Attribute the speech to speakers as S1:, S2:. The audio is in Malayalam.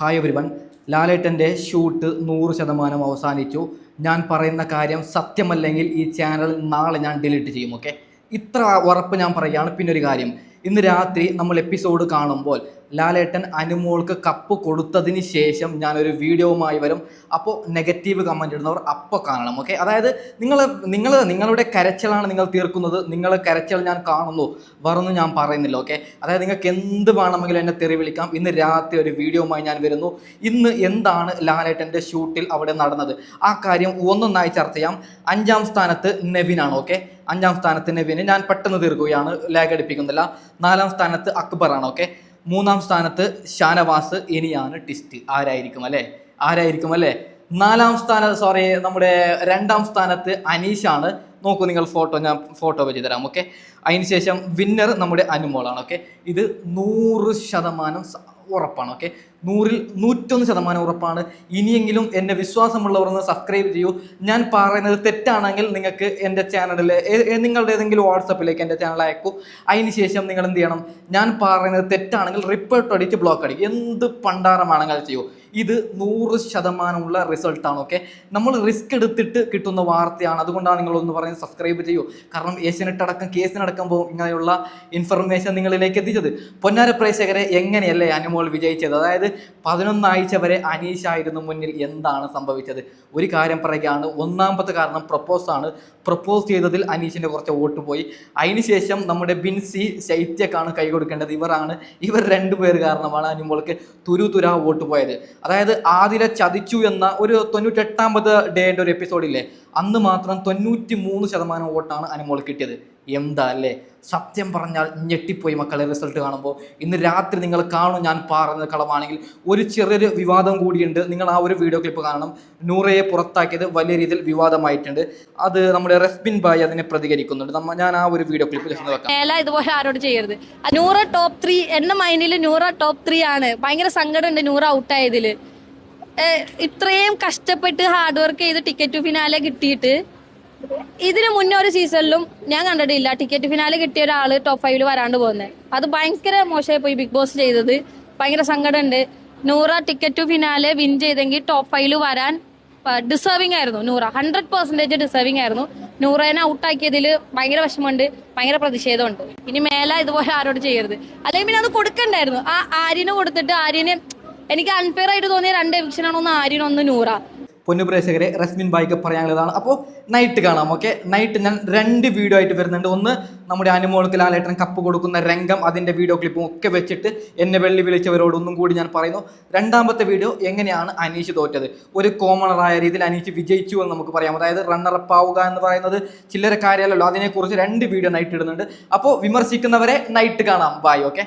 S1: ഹായ് എവരിവൺ ലാലേട്ടന്റെ ഷൂട്ട് നൂറ് ശതമാനം അവസാനിച്ചു. ഞാൻ പറയുന്ന കാര്യം സത്യമല്ലെങ്കിൽ ഈ ചാനൽ നാളെ ഞാൻ ഡിലീറ്റ് ചെയ്യും ഓക്കെ? ഇത്ര ഉറപ്പ് ഞാൻ പറയുകയാണ്. പിന്നെ ഒരു കാര്യം ഇന്ന് രാത്രി നമ്മൾ എപ്പിസോഡ് കാണുമ്പോൾ ലാലേട്ടൻ അനുമോൾക്ക് കപ്പ് കൊടുത്തതിന് ശേഷം ഞാനൊരു വീഡിയോവുമായി വരും. അപ്പോൾ നെഗറ്റീവ് കമന്റ് ഇടുന്നവർ അപ്പോൾ കാണണം ഓക്കെ അതായത് നിങ്ങൾ നിങ്ങൾ നിങ്ങളുടെ കരച്ചിലാണ് നിങ്ങൾ തീർക്കുന്നത്. നിങ്ങൾ കരച്ചിൽ ഞാൻ കാണുന്നു. വേറൊന്നും ഞാൻ പറയുന്നില്ല ഓക്കെ അതായത് നിങ്ങൾക്ക് എന്ത് വേണമെങ്കിലും എന്നെ തെറി വിളിക്കാം. ഇന്ന് രാത്രി ഒരു വീഡിയോവുമായി ഞാൻ വരുന്നു. ഇന്ന് എന്താണ് ലാലേട്ടന്റെ ഷൂട്ടിൽ അവിടെ നടന്നത്? ആ കാര്യം ഒന്നൊന്നായി ചർച്ച ചെയ്യാം. അഞ്ചാം സ്ഥാനത്ത് നെവിനാണ് ഓക്കെ അഞ്ചാം സ്ഥാനത്ത് നെവിന് ഞാൻ പെട്ടെന്ന് തീർക്കുകയാണ്. ലാഗ് അടിപ്പിക്കുന്നില്ല. നാലാം സ്ഥാനത്ത് അക്ബറാണ് ഓക്കെ മൂന്നാം സ്ഥാനത്ത് ഷാനവാസ് ഇനിയാണ് ടിസ്റ്റ്. ആരായിരിക്കും അല്ലേ? ആരായിരിക്കും അല്ലേ? നാലാം സ്ഥാനം സോറി നമ്മുടെ രണ്ടാം സ്ഥാനത്ത് അനീഷാണ്. നോക്കൂ നിങ്ങൾ ഫോട്ടോ ഞാൻ ഫോട്ടോ വെച്ച് തരാം ഓക്കെ അതിനുശേഷം വിന്നർ നമ്മുടെ അനുമോളാണ് ഓക്കെ ഇത് നൂറ് ശതമാനം ഉറപ്പാണ് ഓക്കെ നൂറിൽ നൂറ്റൊന്ന് ശതമാനം ഉറപ്പാണ്. ഇനിയെങ്കിലും എന്നെ വിശ്വാസമുള്ളവർ ഒന്ന് സബ്സ്ക്രൈബ് ചെയ്യൂ. ഞാൻ പറയുന്നത് തെറ്റാണെങ്കിൽ നിങ്ങൾക്ക് എന്റെ ചാനലിൽ നിങ്ങളുടെ ഏതെങ്കിലും വാട്സപ്പിലേക്ക് എന്റെ ചാനൽ അയക്കൂ. അതിനുശേഷം നിങ്ങൾ എന്ത് ചെയ്യണം? ഞാൻ പറയുന്നത് തെറ്റാണെങ്കിൽ റിപ്പോർട്ട് അടിച്ച് ബ്ലോക്ക് അടിക്കും. എന്ത് പണ്ടാരമാണെങ്കിൽ ചെയ്യൂ. ഇത് നൂറ് ശതമാനമുള്ള റിസൾട്ടാണ് ഓക്കെ നമ്മൾ റിസ്ക് എടുത്തിട്ട് കിട്ടുന്ന വാർത്തയാണ്. അതുകൊണ്ടാണ് നിങ്ങളൊന്ന് പറയുന്നത് സബ്സ്ക്രൈബ് ചെയ്യൂ. കാരണം ഏഷ്യനെട്ട് അടക്കം കേസിനടക്കം പോകും ഇങ്ങനെയുള്ള ഇൻഫർമേഷൻ നിങ്ങളിലേക്ക് എത്തിച്ചത്. പൊന്നാര പ്രേക്ഷകരെ എങ്ങനെയല്ലേ അനുമോൾ വിജയിച്ചത്? അതായത് പതിനൊന്നാഴ്ച വരെ അനീഷ് ആയിരുന്നു മുന്നിൽ. എന്താണ് സംഭവിച്ചത്? ഒരു കാര്യം പറയുകയാണ്. ഒന്നാമത്തെ കാരണം പ്രപ്പോസ് ആണ്. പ്രപ്പോസ് ചെയ്തതിൽ അനീഷിന്റെ കുറച്ച് വോട്ട് പോയി. അതിനുശേഷം നമ്മുടെ ബിൻസി ശൈത്യക്കാണ് കൈ കൊടുക്കേണ്ടത്. ഇവരാണ്. ഇവർ രണ്ടുപേർ കാരണമാണ് അനുമോൾക്ക് തുരു തുരാ വോട്ട് പോയത്. അതായത് ആദില ചതിച്ചു എന്ന ഒരു തൊണ്ണൂറ്റെട്ടാമത് ഡേയുടെ ഒരു എപ്പിസോഡില്ലേ അന്ന് മാത്രം തൊണ്ണൂറ്റി മൂന്ന് ശതമാനം വോട്ടാണ് അനുമോൾ കിട്ടിയത്. എന്താ അല്ലേ? സത്യം പറഞ്ഞാൽ ഞെട്ടിപ്പോയി മക്കളെ റിസൾട്ട് കാണുമ്പോൾ. ഇന്ന് രാത്രി നിങ്ങൾ കാണും ഞാൻ പറഞ്ഞ കളവാണെങ്കിൽ. ഒരു ചെറിയൊരു വിവാദം കൂടിയുണ്ട്. നിങ്ങൾ ആ ഒരു വീഡിയോ ക്ലിപ്പ് കാണണം. നൂറയെ പുറത്താക്കിയത് വലിയ രീതിയിൽ വിവാദമായിട്ടുണ്ട്. അത് നമ്മുടെ റെസ്ബിൻ ബായ് അതിനെ പ്രതികരിക്കുന്നുണ്ട്. നമ്മ ഞാൻ ആ ഒരു വീഡിയോ ക്ലിപ്പ് ജസ്റ്റ്
S2: ഇതുപോലെ ആരോട് ചെയ്യരുത്. നൂറ ടോപ്പ് ത്രീ എന്റെ മൈൻഡിൽ നൂറ ടോപ്പ് ത്രീ ആണ്. ഭയങ്കര സങ്കടമുണ്ട് നൂറ ഔട്ടായതിൽ ഇത്രയും കഷ്ടപ്പെട്ട് ഹാർഡ് വർക്ക് ചെയ്ത് ടിക്കറ്റ് ഫിനാലെ കിട്ടിയിട്ട് ഇതിന് മുന്നേ ഒരു സീസണിലും ഞാൻ കണ്ടിട്ടില്ല. ടിക്കറ്റ് ഫിനാലെ കിട്ടിയ ഒരാൾ ടോപ്പ് ഫൈവിൽ വരാണ്ട് പോകുന്നത് അത് ഭയങ്കര മോശമായി പോയി ബിഗ് ബോസ് ചെയ്തത്. ഭയങ്കര സങ്കടമുണ്ട് നൂറ ടിക്കറ്റ് ഫിനാലെ വിൻ ചെയ്തെങ്കിൽ ടോപ്പ് ഫൈവിൽ വരാൻ ഡിസേർവിംഗ് ആയിരുന്നു നൂറ. ഹൺഡ്രഡ് പെർസെന്റേജ് ഡിസേർവിംഗ് ആയിരുന്നു. നൂറേനെ ഔട്ടാക്കിയതിൽ ഭയങ്കര വിഷമമുണ്ട് ഭയങ്കര പ്രതിഷേധമുണ്ട്. ഇനി മേല ഇതുപോലെ ആരോട് ചെയ്യരുത്. അല്ലെങ്കിൽ പിന്നെ അത് കൊടുക്കണ്ടായിരുന്നു. ആ ആര്യന് കൊടുത്തിട്ട് ആര്യന് എനിക്ക് അൺഫെയർ ആയിട്ട് തോന്നിയ രണ്ട് എവിക്ഷനാണ് ഒന്ന് ആര്യനൊന്ന് നൂറ.
S1: പൊന്നു പ്രേക്ഷകരെ റസ്മിൻ ബായിക്ക് പറയാനുള്ളതാണ്. അപ്പോൾ നൈറ്റ് കാണാം ഓക്കെ നൈറ്റ് ഞാൻ രണ്ട് വീഡിയോ ആയിട്ട് വരുന്നുണ്ട്. ഒന്ന് നമ്മുടെ അനുമോൾക്ക് ലാലേട്ടൻ കപ്പ് കൊടുക്കുന്ന രംഗം അതിന്റെ വീഡിയോ ക്ലിപ്പും ഒക്കെ വെച്ചിട്ട് എന്നെ വെള്ളി വിളിച്ചവരോടൊന്നും കൂടി ഞാൻ പറയുന്നു. രണ്ടാമത്തെ വീഡിയോ എങ്ങനെയാണ് അനീഷ് തോറ്റത്? ഒരു കോമണറായ രീതിയിൽ അനീഷ് വിജയിച്ചു എന്ന് നമുക്ക് പറയാം. അതായത് റണ്ണറപ്പ് ആവുക എന്ന് പറയുന്നത് ചില്ലര കാര്യമല്ലല്ലോ അതിനെക്കുറിച്ച് രണ്ട് വീഡിയോ നൈറ്റ് ഇടുന്നുണ്ട്. അപ്പോൾ വിമർശിക്കുന്നവരെ നൈറ്റ് കാണാം. Bye okay